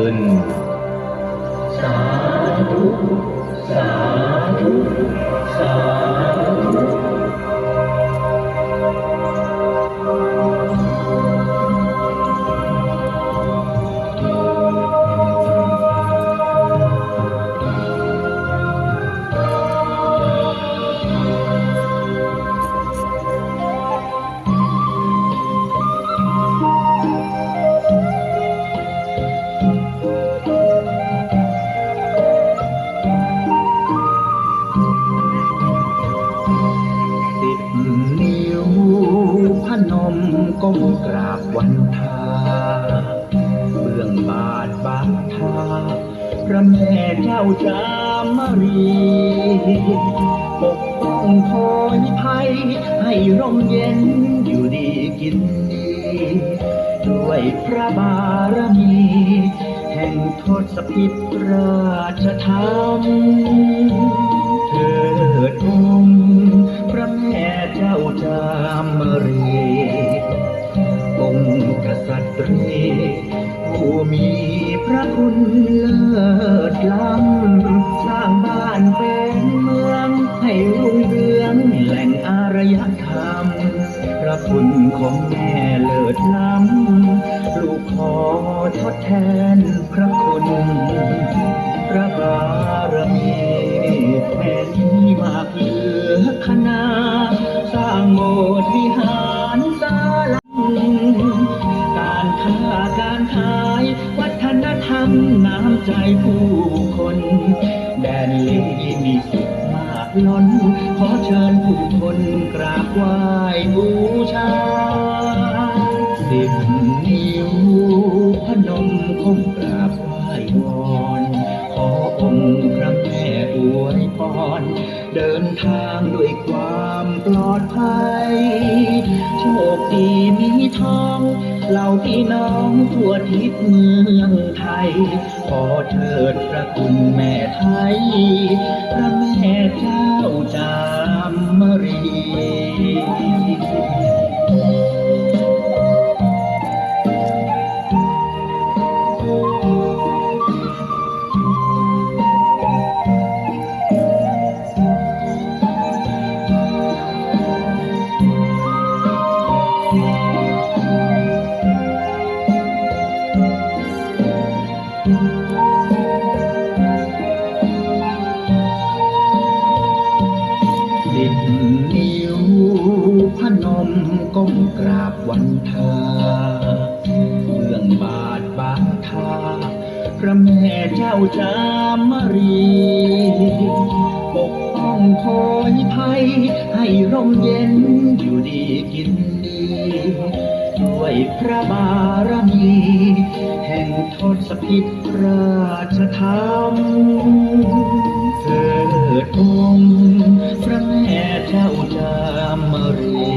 ขึ้น สาธุ สาธุ สาธุ นมก้มกราบวันทา เบื้องบาทบาทา พระแม่เจ้าจามรีปกป้องคอยภัย ให้ร่มเย็นอยู่ดีกินดีด้วยพระบารมี แห่งทศพิตราชธรรม คุณเลิศล้ำสร้างบ้านเป็นเมือง ให้รุ่งเรืองแหล่งอารยธรรม พระคุณของแม่เลิศล้ำ ลูกขอทดแทนพระคุณ นน้ำใจผู้คน แดนลีมีสุขมากล้น ขอเชิญผู้คนกราบไหว้บูชา สิบนิ้วพนมคมกราบไหว้วอนขอองค์พระแม่อวยพร เดินทางด้วยความปลอดภัย โชคดีมีทองเหล่า พี่น้องทั่วทิศเมืองไทย ขอเถิดพระคุณแม่ไทย สิบนิ้วพนมก้มกราบวันทาเบื้องบาทบางทาพระแม่เจ้าจามรีปกป้องคอยภัย ให้ร่มเย็นอยู่ดีกินดี ด้วยพระบารมี ศพิตราชธรรมเถิดองค์พระแม่เจ้าจามรี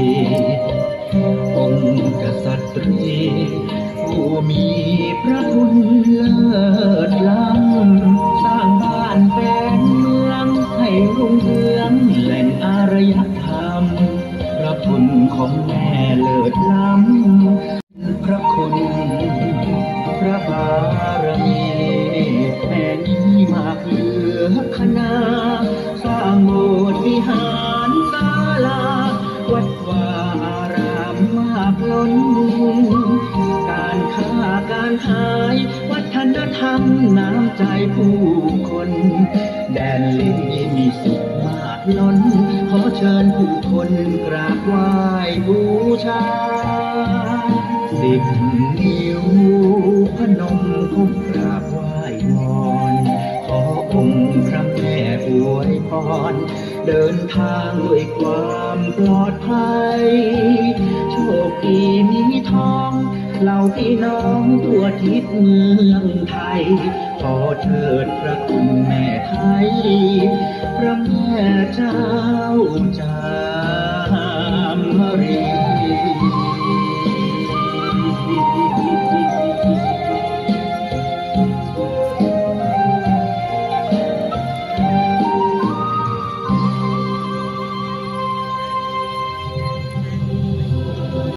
องค์กษัตรีผู้มีพระคุณเลิศล้ำสร้างบ้านเป็นเมืองให้รุ่งเรืองแหล่งอารยธรรม พระคุณของแม่เลิศล้ำ การขาย วัฒนธรรมน้ำใจผู้คน แดนลีมีสุขมากล้น ขอเชิญผู้คนกราบไหว้บูชา สิบนิ้วพนมก้มกรา องค์พระแม่อวยพร เดินทางด้วยความปลอดภัย โชคดีมีทองเหล่าพี่น้องทั่วทิศเมืองไทย ขอเถิดพระคุณแม่ไทย พระแม่เจ้าจามรี